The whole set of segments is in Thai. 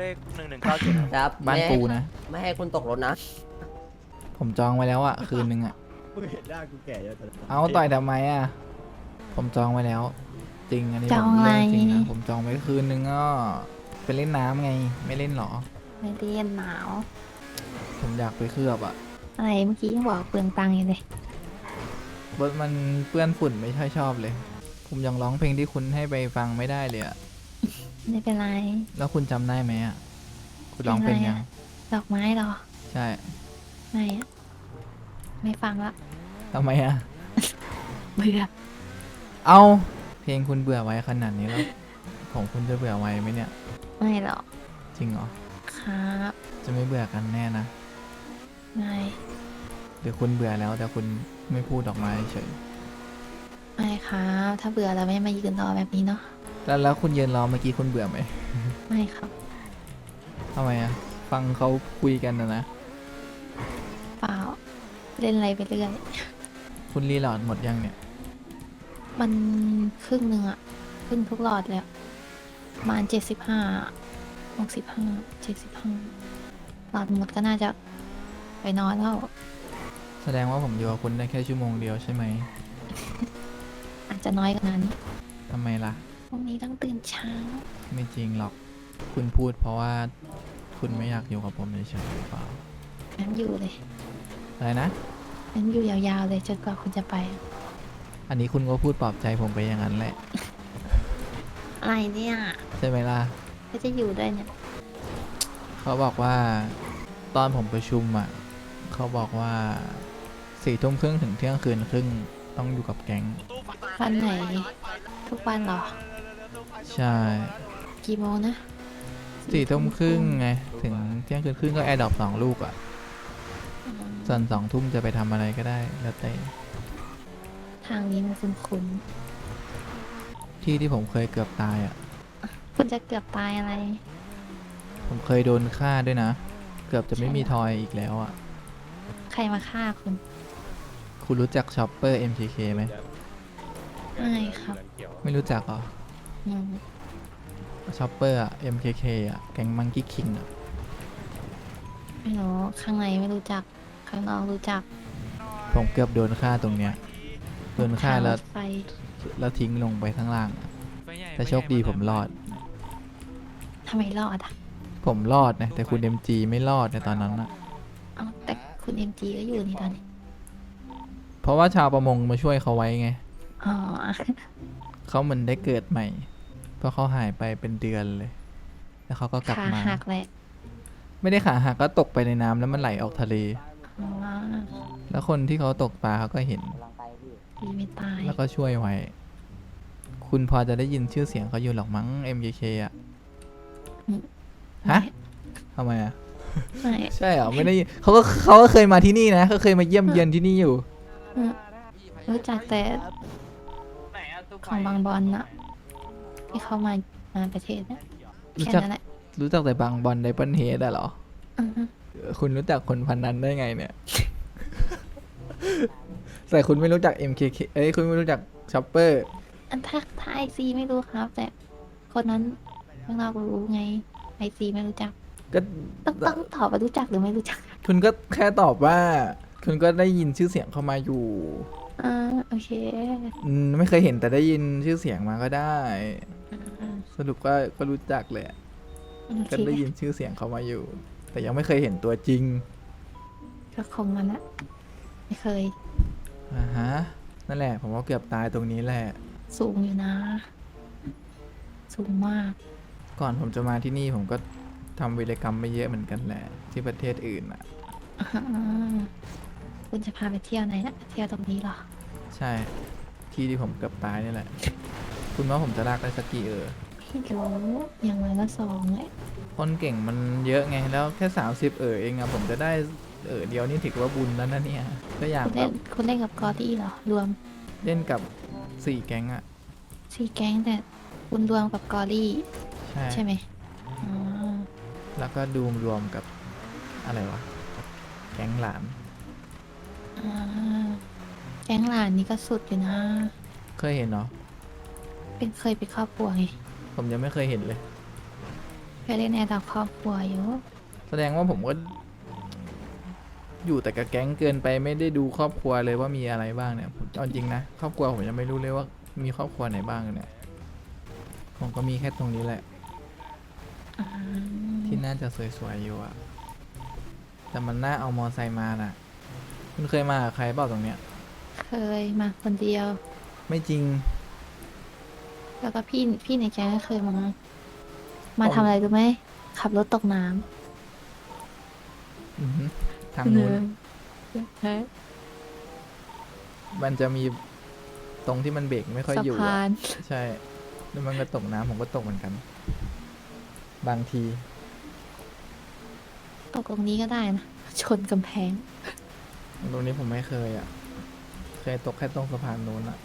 เลขหนึ่งหนึ่งเก้าเจ็ดครับบ้านไม่ให้ปูนะ ไม่ให้คุณตกรถนะ ผมจองไว้แล้วอะคืนนึงอะมึงเห็นหน้ากูแก่เยอะแต่เอาต่อยทำไมอะผมจองไว้แล้ว จริงอันนี้จองผมเรื่อะไรจริงนะผมจองไว้คืนนึงก็ไปเล่นน้ำไง ไม่เล่นหรอ ไม่เรียนหนาว ผมอยากไปเคลือบอะอะไรเมื่อกี้ยังบอกเปลืองตังค์อยู่เลยรถมันเปื้อนฝุ่นไม่ค่อยชอบเลย ผมยังร้องเพลงที่คุณให้ไปฟังไม่ได้เลยอะ ไม่เป็นไร แล้วคุณจำได้ไหมอะคุณร้องเป็นยัง ดอกไม้เหรอ ใช่ ไม่อะไม่ฟังละทำไมอะเบื่อเอาเพลงคุณเบื่อไว้ขนาดนี้แล้ว ของคุณจะเบื่อไว้ไหมเนี่ย ไม่หรอกจริงเหรอ ครับจะไม่เบื่อกันแน่นะไม่หรือคุณเบื่อแล้วแต่คุณไม่พูดออกมาเฉยไม่ครับ ถ้าเบื่อเราไม่มายืนรอแบบนี้เนาะ แล้วแล้วคุณยืนรอเมื่อกี้คุณเบื่อไหมไม่ครับทำไมอะฟังเขาคุยกันนะนะ เปล่าเล่นอะไรไปเรื่อย คุณรีโหลอดหมดยังเนี่ย มันครึ่งหนึ่งอะครึ่งทุกหลอดแล้วประมาณเจ็ดสิบห้าหกสิบห้าเจ็ดสิบห้าหลอดหมดก็น่าจะไปนอนแล้วแสดงว่าผมอยู่กับคุณได้แค่ชั่วโมงเดียวใช่ไหมอาจจะน้อยกว่านั้นทำไมล่ะพ รุ่งนี้ต้องตื่นเช้า ไม่จริงหรอก คุณพูดเพราะว่าคุณไม่อยากอยู่กับผมเฉยๆหรือเปล่างั้นอยู่เลย อะไรนะ งั้นอยู่ยาวๆเลยจนกว่าคุณจะไป อันนี้คุณก็พูดปลอบใจผมไปอย่างนั้นแหละ อะไรเนี่ยใช่ไหมล่ะ ก็จะอยู่ด้วยเนี่ย เขาบอกว่าตอนผมประชุมอะ เขาบอกว่าสี่ทุ่มครึ่งถึงเที่ยงคืนครึ่งต้องอยู่กับแก๊งวันไหน ทุกวันเหรอ ใช่กี่โมงนะสี่ทุ่มครึ่งไง ถึงเที่ยงคืนครึ่งก็แอร์ดรอปสองลูกอะอืมส่วนสองทุ่มจะไปทำอะไรก็ได้แล้วแต่ทางนี้มันคุ้นที่ที่ผมเคยเกือบตายอะ ๆคุณจะเกือบตายอะไร ผมเคยโดนฆ่าด้วยนะ เกือบจะไม่มีทอยอีกแล้วอะ ใครมาฆ่าคุณ คุณรู้จักชอปเปอร์ MKK ไหมไม่ครับ ไม่รู้จักเหรออืม ชอปเปอร์อะ MKK อะ แก๊งมังกี้คิงอะ ไม่รู้ข้างในไม่รู้จัก ข้างนอกรู้จักผมเกือบโดนฆ่าตรงเนี้ย โดนฆ่าแล้วทงรถไฟแล้วทิ้งลงไปข้างล่างอะแต่โชคดีผมรอด ทำไมรอดอะผมรอดนะ แต่คุณ MG ไม่รอดในตอนนั้นอะเอ้าแต่คุณเอ็มจีก็อยู่นี่ตอนนี้เพราะว่าชาวประมงมาช่วยเขาไว้ไง อ๋อ เขาเหมือนได้เกิดใหม่เพ ราะเขาหายไปเป็นเดือนเลย แล้วเขาก็กลับขามา หักแหละไม่ได้ขาหักก็ตกไปในน้ำแล้วมันไหลออกทะเล อ๋อแล้วคนที่เขาตกปลาเขาก็เห็น ดีไม่ตายแล้วก็ช่วยไว้ คุณพอจะได้ยินชื่อเสียงเขาอยู่หรอกมั้ง MKK อะ ฮะ ทำไมอะ ไม่ ใช่เหรอ ไม่ได้ยินเขาก็เขาก็เคยมาที่นี่นะเขาเคยมาเยี่ยมเยือนที่นี่อยู่ไม่รู้จักแต่ของบางบอลน่ะ ที่เขามามาประเทศเนี่ยรู้แค่จักนั้นแหละรู้จักแต่บางบอลไดเปิลเฮดอะเหรออือฮึคุณรู้จักคนพันนั้นได้ไงเนี่ย แต่คุณไม่รู้จัก MKK เอ้ยคุณไม่รู้จักชอปเปอร์อันถ้าถ้าไอซีไม่รู้ครับ แต่คนนั้นข้างนอกรู้ไงไอซีไม่รู้จัก ก็ ต้องต้องตอบว่ารู้จักหรือไม่รู้จักคุณก็แค่ตอบว่า คุณก็ได้ยินชื่อเสียงเข้ามาอยู่อ่าโอเคอืมไม่เคยเห็นแต่ได้ยินชื่อเสียงมาก็ได้อ่า สรุปก็ก็รู้จักแหละโอก็เคได้ยินชื่อเสียงเขามาอยู่ แต่ยังไม่เคยเห็นตัวจริงก็คงมันละไม่เคย อ่าฮะนั่นแหละ ผมว่าเกือบตายตรงนี้แหละ สูงอยู่นะ สูงมาก ก่อนผมจะมาที่นี่ผมก็ทำวิรกรรมไม่เยอะเหมือนกันแหละ ที่ประเทศอื่นอะ อ่าคุณจะพาไปเที่ยวไหนนะเที่ยวตรงนี้เหรอ ใช่ ที่ที่ผมเกือบตายนี่แหละ คุณว่าผมจะลากได้สักกี่เออไม่รู้อย่างไรก็สองแหละคนเก่งมันเยอะไงแล้วแค่30เออเองอะผมจะได้เออเดียวนี่ถือว่าบุญแล้วนะเนี่ยก็อยากคุณแบเล่นบคุณเล่นกับกอดี้เหรอ รวมเล่นกับสี่แก๊งอะสี่แก๊งแต่คุณรวมกับกอรี่ใช่ ใช่ไหมอ๋อแล้วก็ดูมรวมกับอะไรวะแก๊งหลานอ่าแก๊งหลานนี่ก็สุดอยู่นะ เคยเห็นเนาะ เป็นเคยเป็นครอบครัวไงผมยังไม่เคยเห็นเลย เคยเล่นแอร์ดอกครอบครัวอยู่แสดงว่าผมก็ อยู่แต่กับแก๊งเกินไปไม่ได้ดูครอบครัวเลยว่ามีอะไรบ้างเนี่ยผมเอาจริงนะครอบครัวผมยังไม่รู้เลยว่ามีครอบครัวไหนบ้างเนี่ยผมก็มีแค่ตรงนี้แหละอ่าที่น่าจะสวยๆอยู่อะแต่มันน่าเอามอไซค์มาน่ะ คุณเคยมากับใครเปล่าตรงเนี้ย เคยมาคนเดียว ไม่จริง แล้วก็พี่พี่ในแก๊งก็เคยมา มาอ๋อทำอะไรรู้ไหมขับรถตกน้อือหือทางำนู้นเออมันจะมีตรงที่มันเบรกไม่ค่อยสะอยู่พาอะนใช่แล้วมันก็ตกน้ำผมก็ตกเหมือนกัน บางทีตกตรงนี้ก็ได้นะชนกำแพง ตรงนี้ผมไม่เคยอะ เคยตกแค่ตรงสะพานนู้นอะ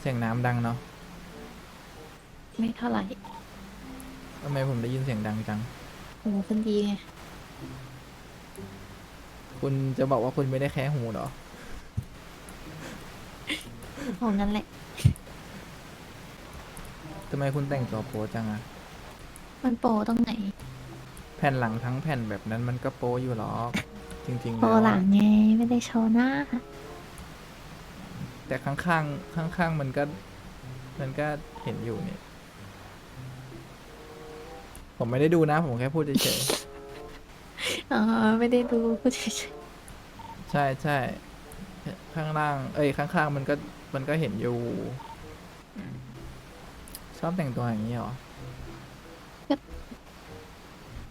เสียงน้ำดังเนาะ ไม่เท่าไหร่ทำไมผมได้ยินเสียงดังจัง หูคนดีไง คุณจะบอกว่าคุณไม่ได้แค่หูเหรอโอ้งั้นแหละ ทำไมคุณแต่งตัวโป๊จังอะมันโปรตรงไหน แผ่นหลังทั้งแผ่นแบบนั้นมันก็โป๊อยู่หรอกจริงๆโปรแล้วหลัอะงไง ไม่ได้โชว์หน้า แต่ข้างๆข้างๆมันก็ มันก็เห็นอยู่นี่ ผมไม่ได้ดูนะ ผมแค่พูดเฉยอ๋อไม่ได้ดูพูดเฉยๆใช่ใช่ข้างล่าง เอ้ยข้างๆมันก็มันก็เห็นอยู่ ชอบแต่งตัวอย่างนี้เหรอ ๆ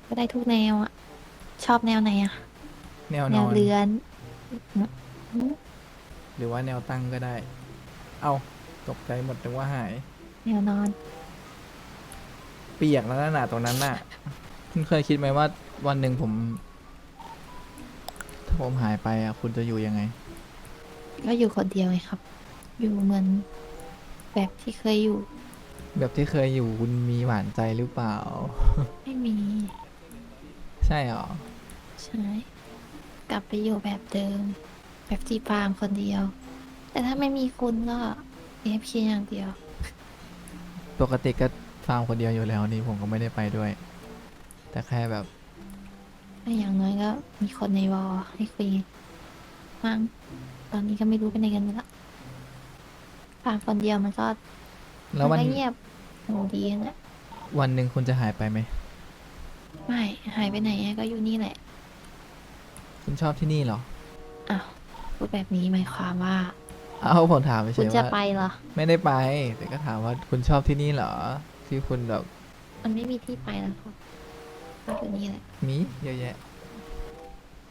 ก็ได้ทุกแนวอะชอบแนวไหนอะแนวแนนวอน เรือนหรือว่าแนวตั้งก็ได้ เอาตกใจหมดนึกว่าหาย แนวนอนเปียกแล้วนะหนาตรงนั้นน่ะคุณเคยคิดไหมว่าวันหนึ่งผม ถ้าผมหายไปอะคุณจะอยู่ยังไง ก็อยู่คนเดียวไงครับ อยู่เหมือนแบบที่เคยอยู่ แบบที่เคยอยู่คุณมีหวานใจหรือเปล่า ไม่มี ใช่หรอ ใช่ กลับไปอยู่แบบเดิม แบบจีปามคนเดียว แต่ถ้าไม่มีคุณก็เอฟคีอย่างเดียว ปกติก็ ฟาร์มคนเดียวอยู่แล้วนี่ผมก็ไม่ได้ไปด้วย แต่แค่แบบแต่อย่างน้อยก็มีคนในวอลให้คุยมั้งตอนนี้ก็ไม่รู้เป็นยังไงกันละฟาร์มคนเดียวมันก็แล้ววันมันก็เงียบโหดีนะวันหนึ่งคุณจะหายไปไหม ไม่หายไปไหนอะก็อยู่นี่แหละคุณชอบที่นี่เหรอ อ้าวพูดแบบนี้หมายความว่า เอาผมถามไปคุเฉณยจะว่าไปเหรอ ไม่ได้ไป แต่ก็ถามว่าคุณชอบที่นี่เหรอ ที่คุณแบบมันไม่มีที่ไปแล้วครับก็อยู่นี่แหละมีเยอะแยะ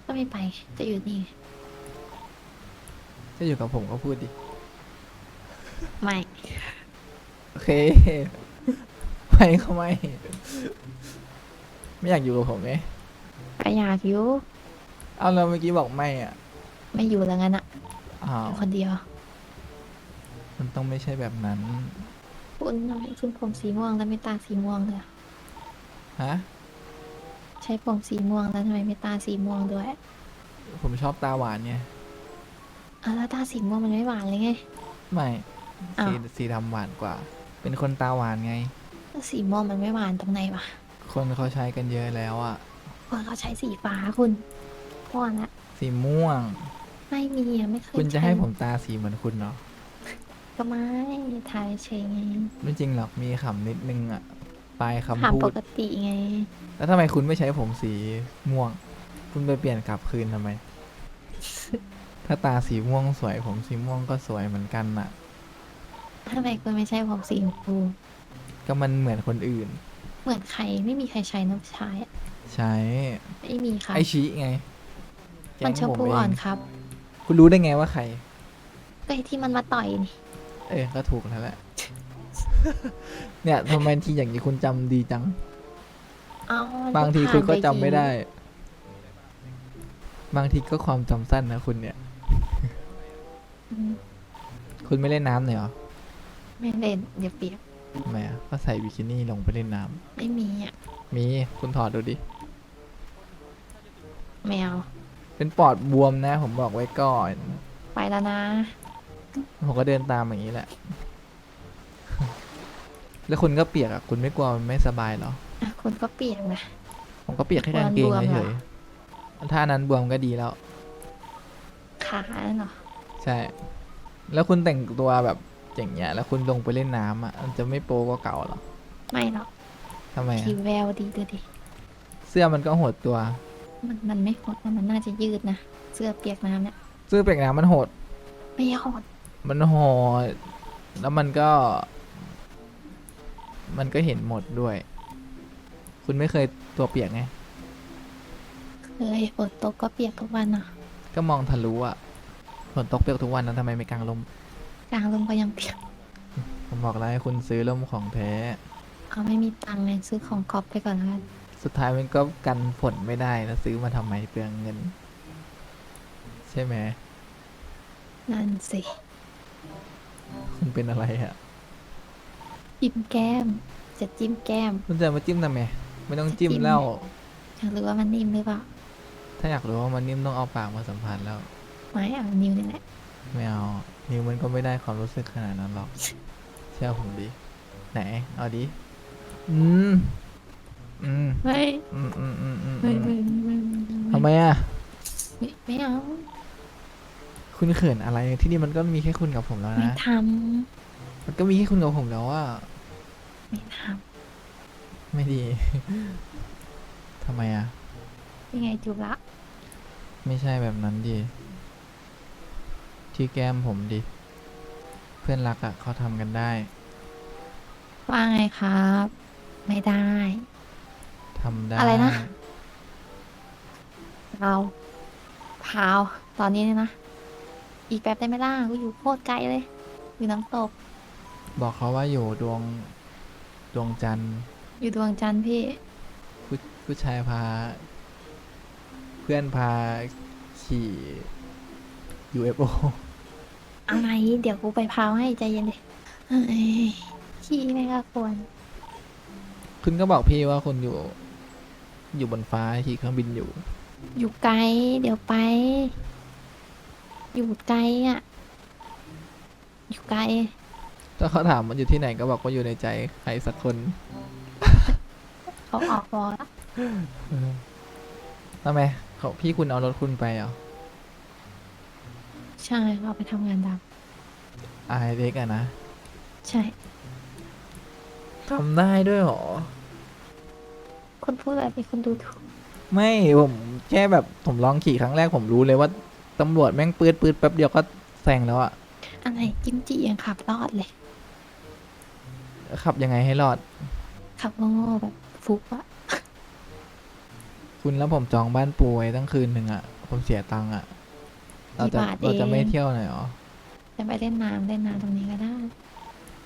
ก็ไม่ไปจะอยู่นี่จะอยู่กับผมก็พูดดิ ไม่โอเค ไม่ก็ไม่ ไม่อยากอยู่กับผมไงก็อยากอยู่เอาแล้วเมื่อกี้บอกไม่อะไม่อยู่แล้วงั้นอะอ้าอวยู่คนเดียว มันต้องไม่ใช่แบบนั้น คุณทำไมคุณผมสีม่วงแล้วไม่ตาสีม่วงเลยอะฮะ ใช้ผมสีม่วงแล้วทำไมไม่ตาสีม่วงด้วยผมชอบตาหวานไงอะแล้วตาสีม่วงมันไม่หวานเลยไง ไม่อ้าว สีสีดำหวานกว่า เป็นคนตาหวานไง แล้วสีม่วงมันไม่หวานตรงไหนวะคนเขาใช้กันเยอะแล้วอะคนเขาใช้สีฟ้าคุณพ่อนะสีม่วง ไม่มีอะไม่เคยคุณจะให้ช้ผมตาสีเหมือนคุณเหรอ ก็ไม่ทายเฉยไงไม่จริงหรอกมีขำนิดนึงอะปลายคำถามพูปด กติไง แล้วทำไมคุณไม่ใช้ผมสีม่วง คุณไปเปลี่ยนกลับคืนทำไม ถ้าตาสีม่วงสวยผมสีม่วงก็สวยเหมือนกันน่ะ ทำไมคุณไม่ใช่ผมสีชมพูก็มันเหมือนคนอื่น เหมือนใครไม่มีใครใช้น้ำชายอะใช้ไม่มีครับ ไอชิไงแก๊มันงชมผมพูเออ่อนงครับ คุณรู้ได้ไงว่าใคร ก็ไอ้ที่มันมาต่อยนี่ เออก็ถูกแล้วแหละ เนี่ยทำไมทีอย่างนี้คุณจำดีจัง เอามันบางทีเพิ่คุณก็ผ่นปจำไม่ได้ บางทีก็ความจำสั้นนะคุณเนี่ย อืมคุณไม่เล่นน้ำเลยเหรอไม่เล่นเดี๋ยวเปียกทำไมอะก็ใส่บิกินี่ลงไปเล่นน้ำไม่มีอะมีคุณถอดดูดิ แมวเป็นปอดบวมนะ ผมบอกไว้ก่อน ไปแล้วนะ ผมก็เดินตามอย่างนี้แหละ แล้วคุณก็เปียกอะ คุณไม่กลัวมันไม่สบายเหรอคุณก็เปียกนะ ผมก็เปียกแค่กางเกงบวมๆเฉเหรยอๆถ้านั้นบวมก็ดีแล้ว ขานั่นเหรอใช่ แล้วคุณแต่งตัวแบบอย่างเงี้ย แล้วคุณลงไปเล่นน้ำอะมันจะไม่โป๊กว่าเก่าเหรอ ไม่หรอกทำไมผิอะวแววดีดูดิ เสื้อมันก็หดตัว มันมันไม่หดนะมันน่าจะยืดนะ เสื้อเปียกน้ำเนี่ย เสื้อเปียกน้ำมันหด ไม่หด มันหดแล้วมันก็ มันก็เห็นหมดด้วย คุณไม่เคยตัวเปียกไงเคยฝนตกก็เปียกทุกวันนะก็มองทะลุอะฝนตกเปียกทุกวันนะทำไมไม่กางลม กลางลมก็ยังเปียกผมบอกแล้วให้คุณซื้อร่มของแท้ เอาไม่มีตังค์เลยซื้อของกอบไปก่อนแล้วกันสุดท้ายมันก็กันฝนไม่ได้แล้วซื้อมาทำไมเปลืองเงิน ใช่ไหม นั่นสิ คุณเป็นอะไรอะจิ้มแก้ม จะจิ้มแก้ม คุณจะมาจิ้มทำไมไม่ต้องจิ้มจะจิ้มแล้ว อยากรู้ว่ามันนิ่มหรือเปล่า ถ้าอยากรู้ว่ามันนิ่มต้องเอาปากมาสัมผัสแล้ว ไม่เอานิ้วนี่แหละ ไม่เอา นิ้วมันก็ไม่ได้ความรู้สึกขนาดนั้นหรอก เชื่อผมดิ ไหน เอาดิ อืม อืม ไม่ อืมอืมอืมอืมไม่อืไม่มไม่ทำไมอะไม่ไม่เอา คุณเขินอะไรที่นี่มันก็มีแค่คุณกับผมแล้วไม่นะ ทมันก็มีแค่คุณกับผมแล้วว่าำไม่ทไม่ดี ทำไมอะำยังไงจูบละไม่ใช่แบบนั้นดิ ที่แก้มผมดิ เพื่อนรักอะเขาทำกันได้ว่าไงครับ ไม่ได้ ทำได้ อะไรนะ เราพาวตอนนี้เนี่ยนะ อีกแป๊บได้ไหมล่ะกูอยู่โคตรไกลเลย อยู่น้ำตก บอกเขาว่าอยู่ดวงดวงจันทร์อยู่ดวงจันทร์พี่ ผู้ผู้ชายพา เพื่อนพาขี่ UFO อะไร เดี๋ยวกูไปพาวให้ใจเย็นดิเฮ้ยขี้ไม่ก็ควร คุณก็บอกพี่ว่าคุณอยู่ อยู่บนฟ้าขี่เครื่องบินอยู่ อยู่ไกล เดี๋ยวไป อยู่ไกลอะ อยู่ไกล ถ้าเขาถามมันอยู่ที่ไหนก็บอกว่าอยู่ในใจใครสักคนเขาออกวอลแล้วทำไมเขาพี่คุณเอารถคุณไปเหรอ ใช่เราไปทำงานดไอเด็กอะนะำใช่ ทำได้ด้วยเหรอ คนพูดแบบนี้คนดูถูกไม่ ผมแค่แบบผมลองขี่ครั้งแรกผมรู้เลยว่า ตำรวจแม่งปืดปืดแป๊บเดียวก็แซงแล้วอะอะไรกิมจิยังขับรอดเลย ขับยังไงให้รอด ขับโง่ๆแบบฟุกอะคุณแล้วผมจองบ้านปูไว้ตั้งคืนหนึ่งอะผมเสียตังค์อะเราจะเราจะไม่เที่ยวหน่อยเหรอจะไปเล่นน้ำเล่นน้ำตรงนี้ก็ได้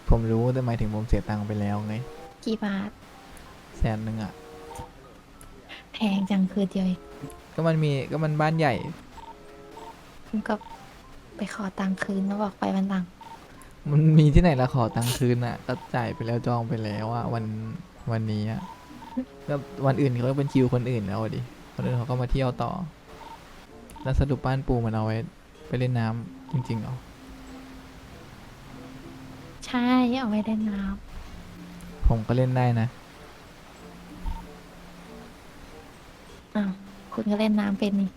ผมรู้แต่หมายถึงผมเสียตังค์ไปแล้วไงกี่บาทแสนหนึ่งอะแพงจังคืนเดียวเองก็มันมีก็มันบ้านใหญ่ คุณก็ไปขอตังค์คืนแล้วบอกไปวันหลัง มันมีที่ไหนละขอตังค์คืนอะก็จ่ายไปแล้วจองไปแล้วอะวันวันนี้อะแล้ววันอื่นเขาก็เป็นคิวคนอื่นแล้วอะดิคนอื่นเขาก็มาเที่ยวต่อ แล้วสรุปบ้านปูมันเอาไว้ ไปเล่นน้ำจริงๆเหรอใช่เอาไว้เล่นน้ผมก็เล่นได้นะำอ้าวคุณก็เล่นน้ำเป็นนี่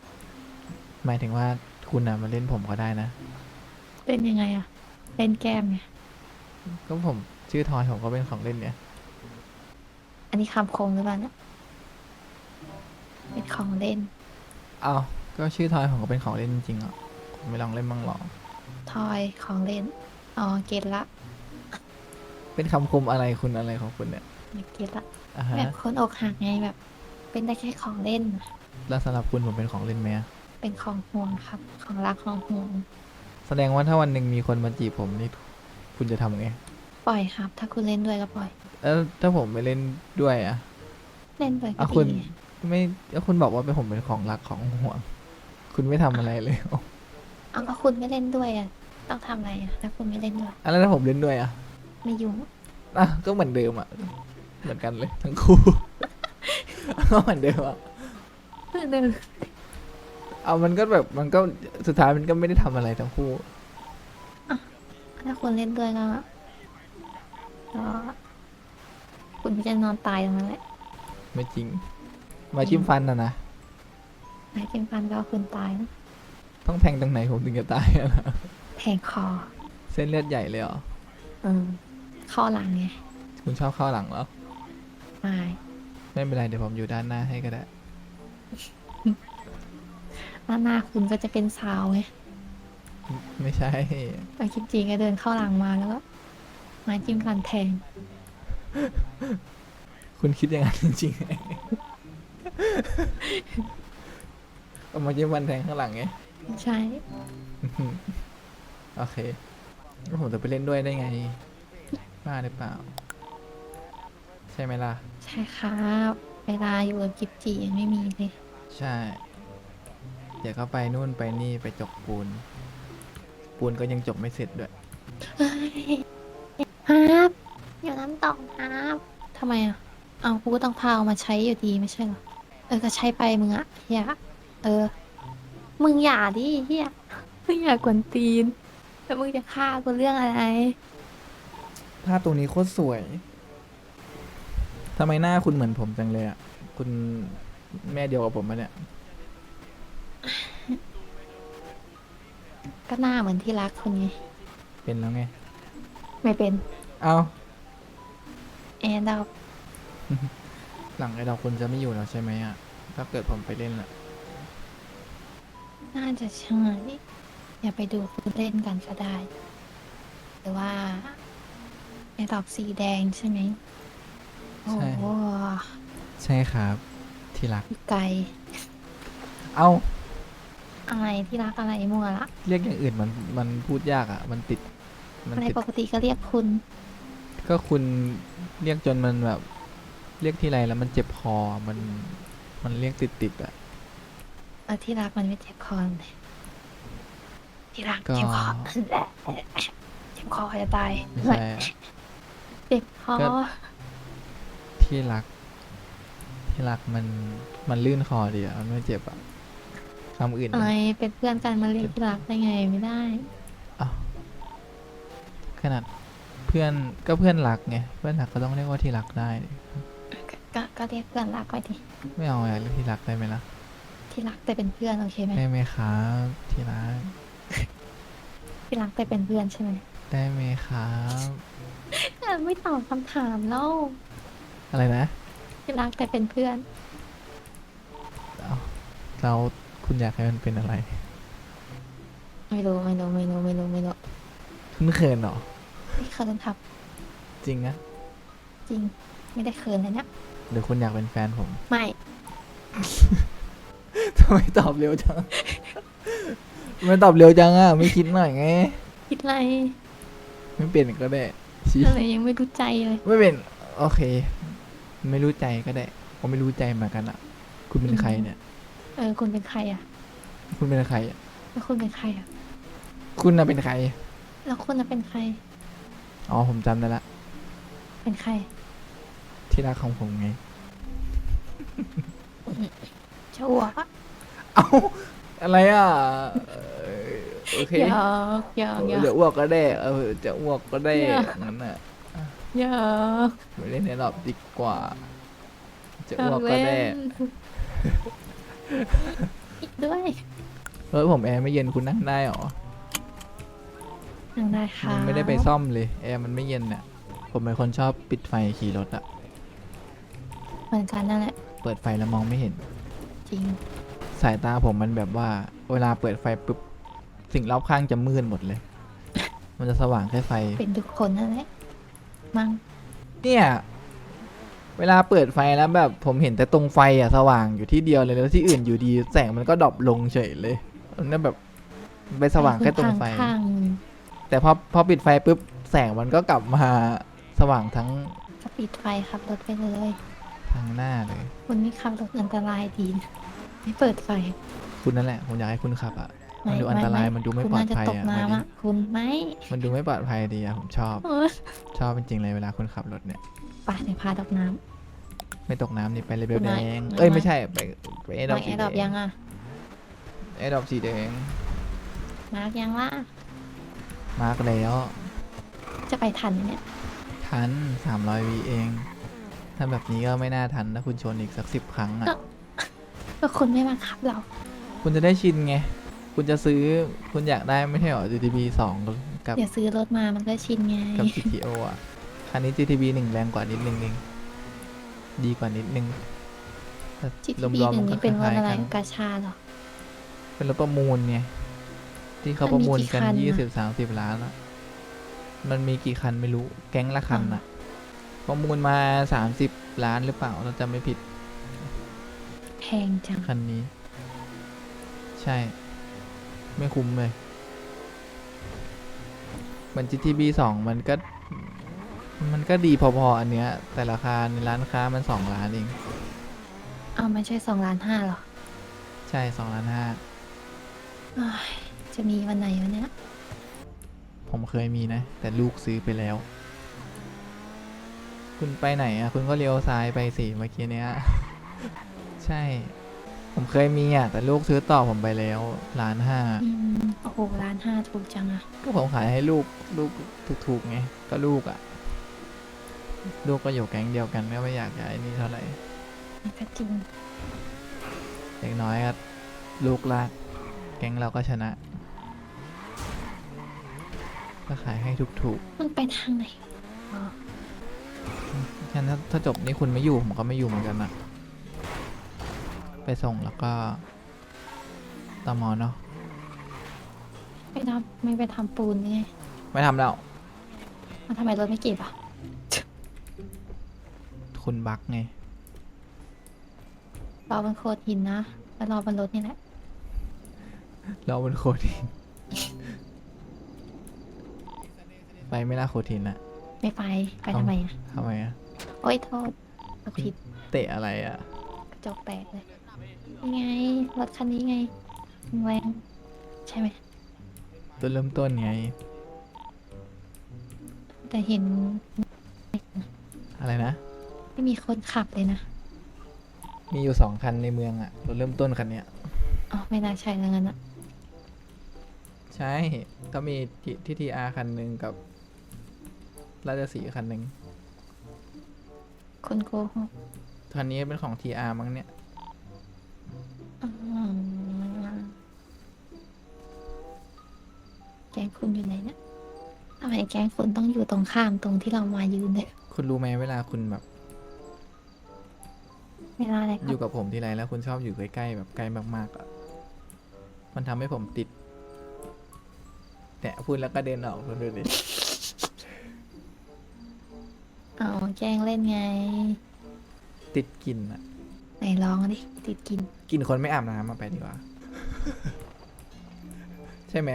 หมายถึงว่า คุณอะมาเล่นผมก็ได้นะเล่นยังไงอะเล่นแก้มไงก็ผมชื่อทอยผมก็เป็นของเล่นเนี่ย อันนี้คำคมหรือเปล่าเนี่ยเป็นของเล่น เอาวก็ชื่อทอยผมก็เป็นของเล่นจริงๆอะคุณไม่ลองเล่นบ้างหรอ ทอยของเล่น อ๋อ เก็ตละ เป็นคำคมอะไรคุณอะไรของคุณเนี่ยเก็ตละ อ่าฮะแบบคนอกหักไงแบบ เป็นได้แค่ของเล่นน่ะแล้วสำหรับคุณผมเป็นของเล่นไหมอะ เป็นของห่วงครับ ของรักของห่วง แสดงว่าถ้าวันหนึ่งมีคนมาจีบผมนี่คุณจะทำไง ปล่อยครับ ถ้าคุณเล่นด้วยก็ปล่อย แล้วถ้าผมไปเล่นด้วยอะเล่นด้วยก็อะคุณดีไม่แล้วคุณบอกว่าเป็นผมเป็นของรักของห่วง คุณไม่ทำอะไรเลยอะเอาก็คุณไม่เล่นด้วยอะต้องทำอะไรอะถ้าคุณไม่เล่นด้วยแล้วถ้าผมเล่นด้วยอะไม่ยุ่งอะก็เหมือนเดิมอะเหมือนกันเลยทั้งคู่ ก็เหมือนเดิมอะ เดิน เอามันก็แบบมันก็สุดท้ายมันก็ไม่ได้ทำอะไรทั้งคู่ ถ้าคุณเล่นด้วยก็ก็คุณก็จะนอนตายตรงนั้นแหละไม่จริง มาชิมฟันนะนะนายเกมฟันก็เอาคุณตายนะต้องแทงตรงไหนผมถึงจะตายอะนะแทงคอ เส้นเลือดใหญ่เลยเหรอเออข้อหลังไงคุณชอบเข้าหลังเหรอไม่ไม่เป็นไรเดี๋ยวผมอยู่ด้านหน้าให้ก็ได้ ด้านหน้าคุณก็จะเป็นสาวไงไม่ใช่แต่คิดจริงก็เดินเข้าหลังมาแล้วก็ไม้จิ้มฟันแทง คุณคิดอย่างนั้นจริงๆเอามาจิ้มฟันแทงข้างหลังไง ใช่ โอเคแล้วผมจะไปเล่นด้วยได้ไง บ้าหรือเปล่า ใช่ไหมล่ะ ใช่ครับ เวลาอยู่กับกิบจียังไม่มีเลย ใช่ เดี๋ยวก็ไปนู่นไปนี่ไปจกปูน ปูนก็ยังจกไม่เสร็จด้วยเฮ้ยครับอยู่น้ำตกครับทำไมอะ เอากูก็ต้องพาเอามาใช้อยู่ดีไม่ใช่เหรอ เออก็ใช้ไปมึงอะอย่าเออ มึงอย่าดิเฮียมึงอย่ากวนตีน แล้วมึงจะฆ่ากูเรื่องอะไร ภาพตรงนี้โคตรสวย ทำไมหน้าคุณเหมือนผมจังเลยอะ คุณแม่เดียวกับผมปะเนี่ย ก็หน้าเหมือนที่รักคนไง เป็นแล้วไง ไม่เป็น เอาแอนดาวหลังไอ้ดอกคุณจะไม่อยู่แล้วใช่ไหมอะ ถ้าเกิดผมไปเล่นอะ น่าจะใช่อย่าไปดูคุณเล่นกันก็ได้ หรือว่าไอ้ดอกสีแดงใช่ไหม โอ้ใช่ โหใช่ครับ ที่รัก ไกล เอา อะไรที่รักอะไรมั่วละเรียกอย่างอื่นมันมันพูดยากอะ มันติด มันอะไรติด ปกติก็เรียกคุณ ก็คุณเรียกจนมันแบบ เรียกที่ไรแล้วมันเจ็บคอ มัน มันเรียกติดติดๆอะ เออที่รักมันไม่เจ็บคอเลยที่รักก็ เจ็บคอเจ็บคอจะตายไม่ใช่อะ เจ็บคอก็ ที่รัก ที่รักมัน มันลื่นคอดีอะ มันไม่เจ็บอะ คำอื่นอะไรเป็นเพื่อนกันมาเรียกที่รักได้ไงไม่ได้อ้าวขนาดเพื่อนก็เพื่อนรักไงเพื่อนรักก็ต้องเรียกว่าที่รักได้ดิก็ก็ก็เรียกเพื่อนรักไว้ดิไม่เอาอะไรเรียกที่รักได้ไหมล่ะที่รักแต่เป็นเพื่อนโอเคไหมได้ไหมครับที่รักที่รักแต่เป็นเพื่อนใช่ไหมได้ไหมครับเออไม่ตอบคำถามแล้วอะไรนะที่รักแต่เป็นเพื่อนเอาเรา คุณอยากให้มันเป็นอะไร ไม่รู้ไม่รู้ไม่รู้ไม่รู้ไม่รู้คุณเขินเหรอไม่เขินครับ จริงนะจริง ไม่ได้เขินเลยเนี่ยหรือคุณอยากเป็นแฟนผม ไม่ ทำไมตอบเร็วจังทำไม่ตอบเร็วจังอะ ไม่คิดหน่อยไง คิดอะไรไม่เป็นก็ได้ชี้อะไรยังไม่รู้ใจเลยไม่เป็น โอเค ไม่รู้ใจก็ได้ผมไม่รู้ใจเหมือนกันอะ คุณเป็นใครเนี่ย เออ คุณเป็นใครอะ คุณเป็นใครอะแล้วคุณเป็นใครอะ คุณน่ะเป็นใคร แล้วคุณจะเป็นใคร อ๋อ ผมจำได้ละ เป็นใคร ที่รักของผมไงจะอ้วกอะเอ้า อะไรอะเอ่อโอเค หยอกหยอกหยอกเดี๋ยวอ้วกก็ได้ เออจะอ้วกก็ได้อย่างั้นน่ะหยอกไปเล่นในรอบดีกว่า จะหยอ้วอกกก็เล่ได้น อีกด้วยเฮ้ยผมแอร์ไม่เย็นคุณนั่งได้เหรอยังได้ค่ะมันไม่ได้ไปซ่อมเลย แอร์มันไม่เย็นเนี่ยผมเป็นคนชอบปิดไฟขี่รถอะเหมือนกันนั่นแหละ เปิดไฟแล้วมองไม่เห็น จริง สายตาผมมันแบบว่า เวลาเปิดไฟปุ๊บสิ่งรอบข้างจะมืดหมดเลย มันจะสว่างแค่ไฟ เป็นทุกคนนั่นแหละ มั้งเนี่ย เวลาเปิดไฟแล้วแบบผมเห็นแต่ตรงไฟอะสว่างอยู่ที่เดียวเลยแล้วที่อื่นอยู่ดี แสงมันก็ดรอปลงเฉยเลยมันก็แบบไปสว่างแค่ตรงไฟข้างแต่พอพอปิดไฟปุ๊บแสงมันก็กลับมาสว่างทั้งๆก็ปิดไฟขับรถไปเลยทั้งหน้าเลยคุณนี่ขับรถอันตรายดีนะไม่เปิดไฟ คุณนั่นแหละ ผมอยากให้คุณขับอะมันดูไอันตรายมันดูไม่คุณปลอดน่าจะภัยตกอะน้ำอะคุณไม่มันดูไม่ปลอดภัยดีอะผมชอบเออชอบจริงๆเลยเวลาคุณขับรถเนี่ย ไปเดี๋ยวพาดอกน้ไม่ตกน้ำนี่ไปเลยเบลคุณแดน้อยงน้อยเอ้ยไม่ใช่ไปไปำไอ้ดมาอกแอสีร์แดดอกยังงอะไอ้ดอกสีแดงมาร์กยังล่ะ มาร์กแล้วจะไปทันไหมเนี่ยทัน300วีเอง ถ้าแบบนี้ก็ไม่น่าทันถ้าคุณชนอีกสักสิบครั้งอะ ก็คุณไม่บังคับเรา คุณจะได้ชินไง คุณจะซื้อคุณอยากได้ไม่ใช่หรอ GTB สองกับเดี๋ยวซื้อรถมามันก็ชินไง กับ GTO อะ คันนี้ GTB หนึ่งแรงกว่านิดนึงเองดีกว่านิดนึงแต่จิตรวบีมหๆนึ่มังนก็นี้คเป็นรถล้ายอะไรๆกันกาชาเหรอ เป็นรถประมูลไงที่เขามันประมีมูลกี่กันคันยี่สิอะบสามสิบล้านอะมันมีกี่คันไม่รู้แก๊งละคันอะประมูลมาสามสิบล้านหรือเปล่าเราจำไม่ผิดแพงจังคันนี้ ใช่ ไม่คุ้มเลยเหมือน GTB สองมันก็ มันก็ดีพอๆอันเนี้ย แต่ราคาในร้านค้ามันสองล้านเองอ้าวไม่ใช่สองล้านห้าหรอใช่สองล้านห้าอ้ายจะมีวันไหนวะเนี้ยผมเคยมีนะ แต่ลูกซื้อไปแล้ว คุณไปไหนอะ คุณก็เลี้ยวซ้ายไปสิเมื่อกี้เนี้ย ใช่ ผมเคยมีอะ แต่ลูกซื้อต่อผมไปแล้วล้านห้า อืม โอ้โหล้านห้าถูกจังอะก็ผมขายให้ลูกลูกถูกๆไง ก็ลูกอะ่ะ ลูกก็อยู่แก๊งเดียวกันก็ไม่อยากย้ายนี่เท่าไหร่มันก็จริงเด็กน้อยก็ลูกลากแก๊งเราก็ชนะก็ขายให้ถูกมันไปทางไหนอ๋อๆฉะนั้นถ้าถ้าจบนี่คุณไม่อยู่ผมก็ไม่อยู่เหมือนกันนะไปส่งแล้วก็ตอมอเนาะไปทำไม่ไปทำปูนนี่ไงไม่ทำแล้ว มันทำไมรถไม่เก็บอะ คุณบักไง รอบนโคตรหินนะแล้วรอบนรถนี่แหละ เราเป็นโคทิน ไปไม่ล่าโคทินอะไม่ไป ไปทำไมอะ ทำไมอะโอ๊ยโทษเราผิดเตะอะไรอะกระจกแตกเลยนี่ไง รถคันนี้ไงแรงใช่ไหม ตัวเริ่มต้นไง แต่เห็นอะไรนะ ไม่มีคนขับเลยนะ มีอยู่สองคันในเมืองอะตัวเริ่มต้นคันเนี้ย อ๋อ ไม่น่าใช่แล้วงั้นอะใช่ก็มีที่ที่ทีอาร์คันหนึ่งกับ ราชสีห์คันหนึ่งคนโกหกคันนี้เป็นของทีอาร์มั้งเนี่ยอืมแก๊งคุณอยู่ไหนเนี่ยทำไมแก๊งคุณต้องอยู่ตรงข้ามตรงที่เรามายืนเนี่ย คุณรู้ไหมเวลาคุณแบบ เวลาอะไรคอรับยู่กับผมทีไรแล้วคุณชอบอยู่ใกล้ๆแบบใกล้มากๆอะมันทำให้ผมติดแต่พูดแล้วก็เดินออกคุณดูดิ อ๋อแกล้งเล่นไง ติดกลิ่นอะไหนลองดิ ติดกิน กลิ่นคนไม่อาบน้ำมาไปดีกว่า ใช่ไหม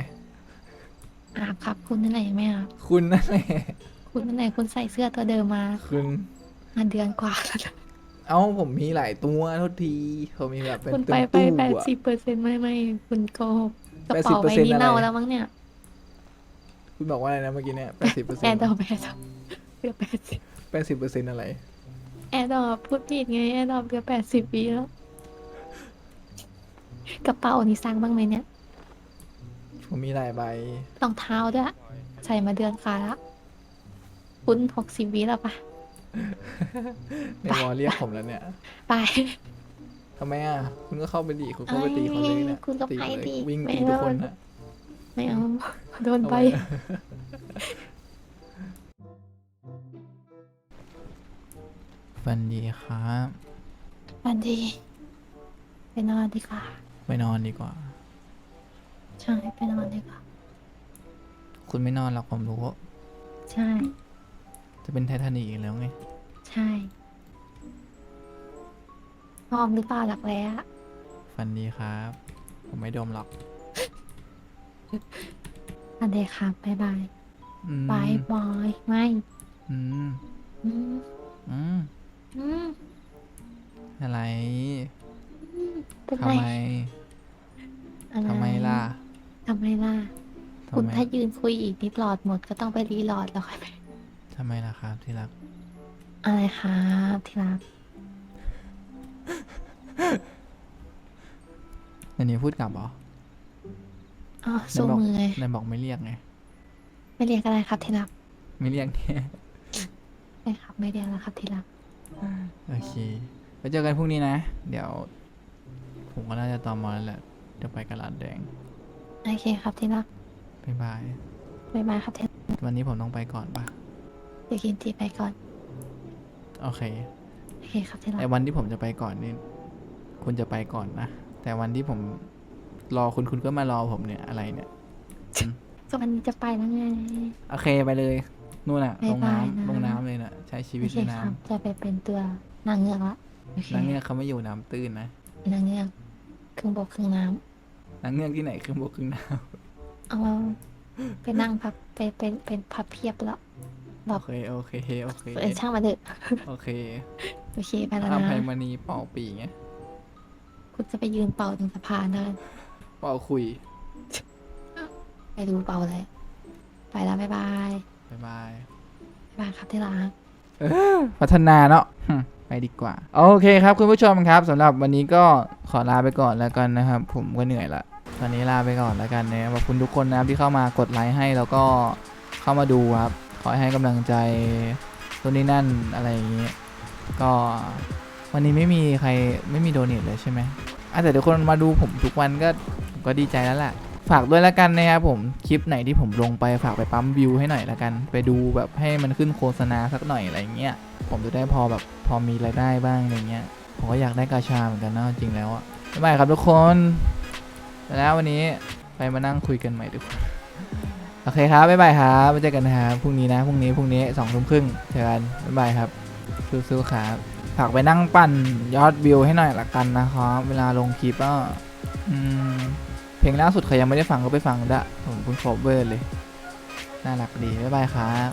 อาบครับคุณนั่นแหละยังไม่อาบคุณนั่นแหละคุณนั่นแหละคุณใส่เสื้อตัวเดิมมาคุณ มาเดือนกว่าแล้วนะ เอ้าผมมีหลายตัวโทษทีผมมีแบบเป็นคุณตู้ไปไปตู้แปดอะ สิบเปอร์เซ็นต์ไม่ไม่คุณโกหกกระเป๋าใบ80%นี้อะไรเน่าแล้วมั้งเนี่ยคุณบอกว่าอะไรนะเมื่อกี้เนี่ยแปดสิบเปอร์เซ็แอนร์ต์ดอกแอร์ดอกเหลือแปดสิบแปดสิบเปอร์เซ็นต์อะไร แอร์ดอกพูดผิดไงแอร์ดอกเหลือแปดสิบปีแล้ว กระเป๋านี่สร้างบ้างไหมเนี่ยผมมีหลายใบ รองเท้าด้วยใส่มาเดือนกว่าแล้วคุณหกสิบวิแล้วปะ ในวอเรียกผมแล้วเนี่ยไป ทำไมอะ คุณก็เข้าไปดีคุณเข้าไปตีเขาเลยเนี่ยคุณก็ตีไปดิ วิ่งตีทุกคนนะไม่เอา โดนไปบันดีครับวันดี ไปนอนดีกว่า ไปนอนดีกว่า ใช่ ไปนอนดีกว่า คุณไม่นอนหรอกผมรู้ ใช่ จะเป็นไททานิกอีกแล้วไง ใช่พร้อมหรือเปล่าหลักแร้ฝันดีครับ ผมไม่ดมหรอกอันเดครับบายบายอืมบายบายไม่อืมอืมอืมอืมอะไรเป็นทำไรไมอะไรทำไมล่ะทำไมล่ะ ทำคุณไมถ้ายืนคุยอีกนิดหลอดหมดก็ต้องไปรีหลอดแล้วค่อยไป ทำไมล่ะครับที่รัก อะไรครับที่รัก อันนี้พูดกลับเหรออ๋อสู้มือไงนายบอกไม่เรียกไง ไม่เรียกอะไรครับที่รัก ไม่เรียกเนี่ยไม่ครับ ไม่เรียกแล้วครับที่รัก โอเคไปเจอกันพรุ่งนี้นะ เดี๋ยว ผมก็น่าจะตอมอแล้วแหละเดี๋ยวไปกระลาดแดง โอเคครับที่รักบ๊ายบาย บ๊ายบายครับที่รักวันนี้ผมต้องไปก่อนปะ เดี๋ยวกินทีไปก่อน โอเค โอเคครับที่รักแต่วันที่ผมจะไปก่อนนี่คุณจะไปก่อนนะ แต่วันที่ผมรอคุณคุณก็มารอผมเนี่ยอะไรเนี่ยก็วันนี้จะไปแล้วไง โอเคไปเลย นู่นน่ะบ๊ายลงบายน้ำนะลงน้ำเลยน่ะ ใช้ชีโอวิตเคในคน้รับจะไปเป็นตัวนางเงือกละโอเคำนางเงือกเขาไม่อยู่น้ำตื้นนะนางเงือกครึ่งบกครึ่งน้นางเงือกที่ไหนคือบกครึ่งน้ำเอาไปนั่งพับไปเป็นเป็นพับเพียบแล้วำโอเคโอเคโอเคเอ้ยช่างมาเถอะโอเคโอเคไปแล้วอนะภัยมณีเป่าปีไงคุณจะไปยืนเป่าตรงสะพานได้เป่าคุยไปดูเป่าเลย ไปแล้วบ๊ายบายบ๊ายบายบ๊ายบายครับที่รัก พัฒนาเนาะหึไปดีกว่า โอเคครับ คุณผู้ชมครับสำหรับวันนี้ก็ขอลาไปก่อนแล้วกันนะครับ ผมก็เหนื่อยละตอนนี้ลาไปก่อนแล้วกันนะขอบคุณทุกคนนะครับที่เข้ามากดไลค์ให้แล้วก็เข้ามาดูครับ ขอให้กำลังใจตัวนี้นั่นอะไรอย่างนี้ ก็วันนี้ไม่มีใครไม่มีโดเนทเลยใช่ไหมอะแต่ทุกคนมาดูผมทุกวันก็ผมก็ดีใจแล้วแหละฝากด้วยแล้วกันนะครับผมคลิปไหนที่ผมลงไปฝากไปปั๊มวิวให้หน่อยละกัน ไปดูแบบให้มันขึ้นโฆษณาสักหน่อยอะไรเงี้ยผมจะได้พอแบบพอมีรายได้บ้างอะไรเงี้ยผมก็อยากได้กาชาเหมือนกันนะจริงแล้วอะบ๊ายบายครับทุกคนแล้ววันนี้ไปมานั่งคุยกันใหม่ดีกว่า โอเคครับ บ๊ายบายครับไว้เจอกันนะครับพรุ่งนี้นะ พรุ่งนี้ พรุ่งนี้สองทุ่มครึ่งเจอกัน บ๊ายบายครับสู้ๆครับ ฝากไปนั่งปั่นยอดวิวให้หน่อยละกันนะครับ เวลาลงคลิปก็เพลงล่าสุดใครยังไม่ได้ฟังก็ไปฟังด้ผมคุณโคเวอร์เลย น่ารักดี บ๊ายบายครับ